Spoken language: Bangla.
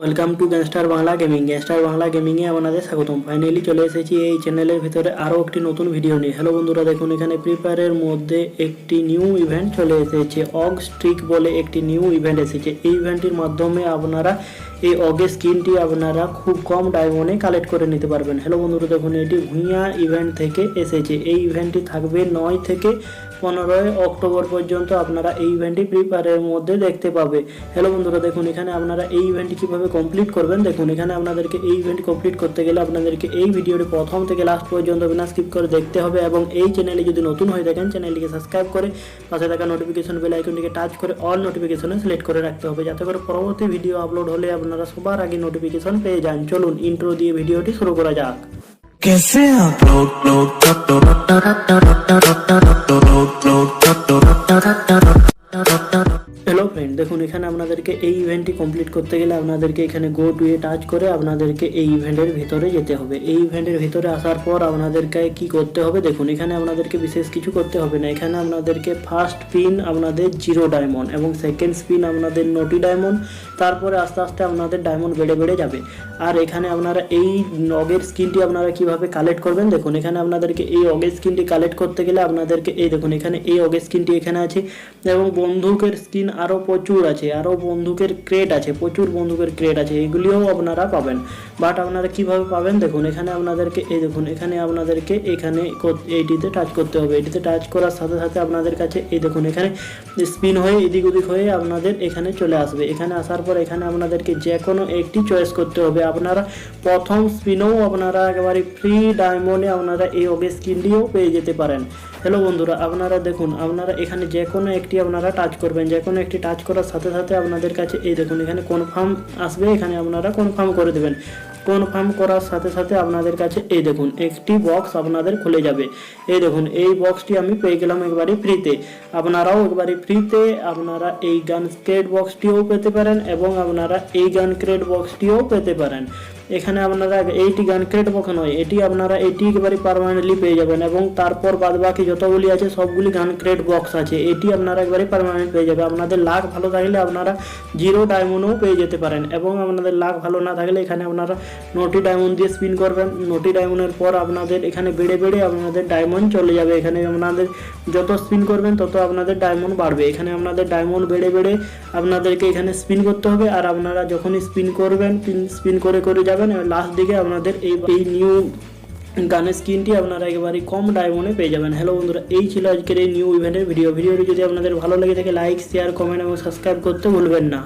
Welcome to gangster Bangla gaming gangster Bangla গেমিংয়ে আপনাদের স্বাগতম। ফাইনালি চলে এসেছি এই চ্যানেলের ভিতরে আরও একটি নতুন ভিডিও নিয়ে। হ্যালো বন্ধুরা, দেখুন এখানে ফ্রি ফায়ারের মধ্যে একটি নিউ ইভেন্ট চলে এসেছে। অগ স্ট্রিক বলে একটি নিউ ইভেন্ট এসেছে। এই ইভেন্টটির মাধ্যমে আপনারা এই অগের স্কিনটি আপনারা খুব কম ডায়মন্ডে কালেক্ট করে নিতে পারবেন। হ্যালো বন্ধুরা, দেখুন এটি ভুঁইয়া ইভেন্ট থেকে এসেছে। এই ইভেন্টটি থাকবে নয় থেকে পনেরোই অক্টোবর পর্যন্ত আপনারা এই ইভেন্টটি ফ্রি ফায়ারের মধ্যে দেখতে পাবে হ্যালো বন্ধুরা দেখুন এখানে আপনারা এই ইভেন্টটি কীভাবে কমপ্লিট করবেন দেখুন এখানে আপনাদেরকে এই ইভেন্ট কমপ্লিট করতে গেলে আপনাদেরকে এই ভিডিওটি প্রথম থেকে লাস্ট পর্যন্ত বিনা স্কিপ করে দেখতে হবে এবং এই চ্যানেলে যদি নতুন হয়ে থাকেন চ্যানেলটিকে সাবস্ক্রাইব করে পাশে থাকা নোটিফিকেশন বেল আইকনটিকে টাচ করে অল নোটিফিকেশনে সিলেক্ট করে রাখতে হবে যাতে করে পরবর্তী ভিডিও আপলোড হলে আপনারা সবার আগে নোটিফিকেশন পেয়ে যান চলুন ইন্ট্রো দিয়ে ভিডিওটি শুরু করা যাক कैसे आप लोग लोग Oh. দেখুন, এখানে আপনাদেরকে এই ইভেন্টটি কমপ্লিট করতে গেলে আপনাদেরকে এখানে গো টু এ টাচ করে আপনাদেরকে এই ইভেন্টের ভিতরে যেতে হবে। এই ইভেন্টের ভিতরে আসার পর আপনাদেরকে কি করতে হবে? দেখুন, এখানে আপনাদেরকে বিশেষ কিছু করতে হবে না। এখানে আপনাদেরকে ফার্স্ট পিন আপনাদের জিরো ডায়মন্ড এবং সেকেন্ড স্পিন আপনাদের নটি ডায়মন্ড তারপরে আস্তে আস্তে আপনাদের ডায়মন্ড বেড়ে বেড়ে যাবে। আর এখানে আপনারা এই অগের স্কিনটি আপনারা কীভাবে কালেক্ট করবেন? দেখুন, এখানে আপনাদেরকে এই অগের স্কিনটি কালেক্ট করতে গেলে আপনাদেরকে, এই দেখুন, এখানে এই অগের স্কিনটি এখানে আছে এবং বন্দুকের স্কিন আরও প্রচুর আছে আরও বন্দুকের ক্রেট আছে, প্রচুর বন্দুকের ক্রেট আছে, এগুলিও আপনারা পাবেন। বাট আপনারা কীভাবে পাবেন? দেখুন, এখানে আপনাদেরকে, এই দেখুন, এখানে আপনাদেরকে এখানে এইটিতে টাচ করতে হবে। এটিতে টাচ করার সাথে সাথে আপনাদের কাছে, এই দেখুন, এখানে স্পিন হয়ে এদিক ওদিক হয়ে আপনাদের এখানে চলে আসবে। এখানে আসার পর এখানে আপনাদেরকে যে কোনো একটি চয়েস করতে হবে। আপনারা প্রথম স্পিনেও আপনারা একেবারে ফ্রি ডায়মন্ডে আপনারা এই ওগে স্কিনটিও পেয়ে যেতে পারেন। হ্যালো বন্ধুরা, আপনারা দেখুন, আপনারা এখানে যে কোনো একটি আপনারা টাচ করবেন, যে কোনো একটি টাচ করার সাথে সাথে আপনাদের কাছে, এই দেখুন এখানে কনফার্ম আসবে, এখানে আপনারা কনফার্ম করে দেবেন। কনফার্ম করার সাথে সাথে আপনাদের কাছে, এই দেখুন, একটি বক্স আপনাদের খুলে যাবে। এই দেখুন, এই বক্সটি আমি পেয়ে গেলাম একবারে ফ্রিতে আপনারাও একবারে ফ্রিতে আপনারা এই গান ক্রেড বক্সটিও পেতে পারেন এবং আপনারা এই গান ক্রেড বক্সটিও পেতে পারেন। এখানে আপনারা এইটি গান ক্রেড বক্স নয় এটি আপনারা এটি একেবারে পারমানেন্টলি পেয়ে যাবেন এবং তারপর বাদ বাকি যতগুলি আছে, সবগুলি গান ক্রেড বক্স আছে। এটি আপনারা একবারে পারমানেন্ট পেয়ে যাবে আপনাদের লাখ ভালো থাকলে আপনারা জিরো ডায়মন্ডও পেয়ে যেতে পারেন এবং আপনাদের লাখ ভালো না থাকলে এখানে আপনারা নটি ডায়মন্ড দিয়ে স্পিন করবেন। নটি ডায়মন্ডের পর আপনাদের এখানে বেড়ে বেড়ে আপনাদের ডায়মন্ড চলে যাবে। এখানে আপনাদের যত স্পিন করবেন, তত আপনাদের ডায়মন্ড বাড়বে। এখানে আপনাদের ডায়মন্ড বেড়ে বেড়ে আপনাদেরকে এখানে স্পিন করতে হবে। আর আপনারা যখনই স্পিন করবেন স্পিন করে করে যাবেন লাস্ট দিকে আপনাদের এই এই নিউ গানের স্কিনটি আপনারা একেবারে কম ডায়মন্ডে পেয়ে যাবেন। হ্যালো বন্ধুরা, এই ছিল আজকের এই নিউ ইভেন্টের ভিডিও ভিডিওটি যদি আপনাদের ভালো লেগে থাকে লাইক শেয়ার কমেন্ট এবং সাবস্ক্রাইব করতে ভুলবেন না।